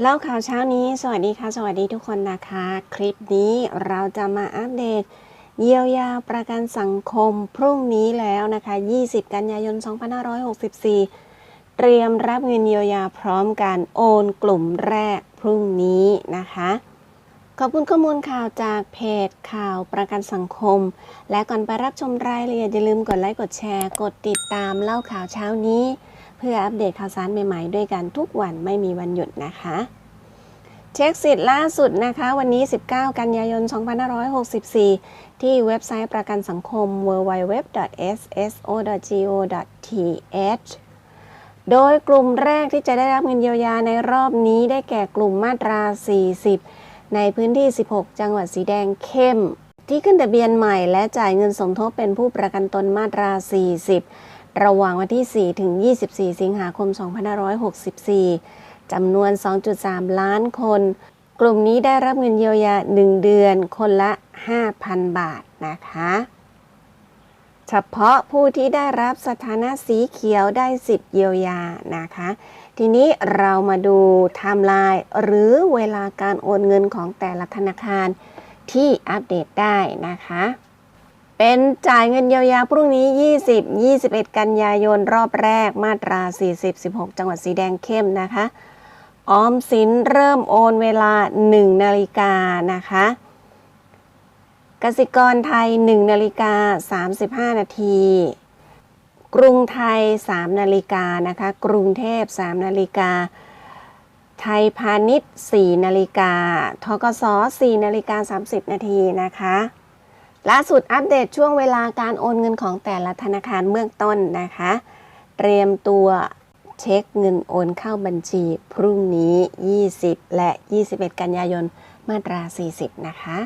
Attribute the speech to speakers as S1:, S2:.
S1: เล่าข่าวเช้านี้ สวัสดีค่ะ สวัสดีทุกคนนะคะ คลิปนี้เราจะมาอัปเดต เยียวยาประกันสังคมพรุ่งนี้แล้วนะคะ 20 กันยายน 2564 เตรียมรับเงินเยียวยาพร้อมการโอนกลุ่มแรกพรุ่งนี้นะคะ ขอบคุณข้อมูลข่าวจากเพจข่าวประกันสังคม และก่อนไปรับชมรายละเอียดอย่าลืมกดไลค์กดแชร์ กดติดตามเล่าข่าวเช้านี้ พื่ออัปเดตข่าวสารใหม่ๆ ด้วยกันทุกวันไม่มีวันหยุดนะคะ เช็คสิทธิ์ล่าสุดนะคะ วันนี้ 19 กันยายน 2564 ที่เว็บไซต์ประกันสังคม www.sso.go.th โดยกลุ่มแรกที่จะได้รับเงินเยียวยาในรอบนี้ได้แก่กลุ่มมาตรา 40 ในพื้นที่ 16 จังหวัดสีแดงเข้ม ที่ขึ้นทะเบียนใหม่และจ่ายเงินสมทบเป็นผู้ประกันตนมาตรา 40 ระหว่างวันที่ 4 ถึง 24 สิงหาคม 2564 จำนวน 2.3 ล้านคน กลุ่มนี้ได้รับเงินเยียวยา 1 เดือนคนละ 5,000 บาทนะคะ เฉพาะผู้ที่ได้รับสถานะสีเขียวได้สิทธิ์เยียวยานะคะ ทีนี้เรามาดูไทม์ไลน์หรือเวลาการโอนเงินของแต่ละธนาคารที่อัปเดตได้นะคะ เป็นจ่ายเงินเยียวยาพรุ่งนี้ 20 21 กันยายนรอบแรกมาตรา 40 16 จังหวัดสีแดงเข้มนะคะ ออมสินเริ่มโอนเวลา 1 นาฬิกานะคะกสิกรไทย 1 นาฬิกา 35 นาที กรุงไทย 3 นาฬิกานะคะ กรุงเทพ 3 นาฬิกา ไทยพาณิชย์ 4 นาฬิกา ทกส4นาฬิกา 30 นาทีนะคะ ล่าสุดอัปเดตช่วงเวลาการโอนเงินของแต่ละธนาคารเบื้องต้นนะคะ เตรียมตัวเช็คเงินโอนเข้าบัญชีพรุ่งนี้ 20 และ 21 กันยายนมาตรา 40 นะคะ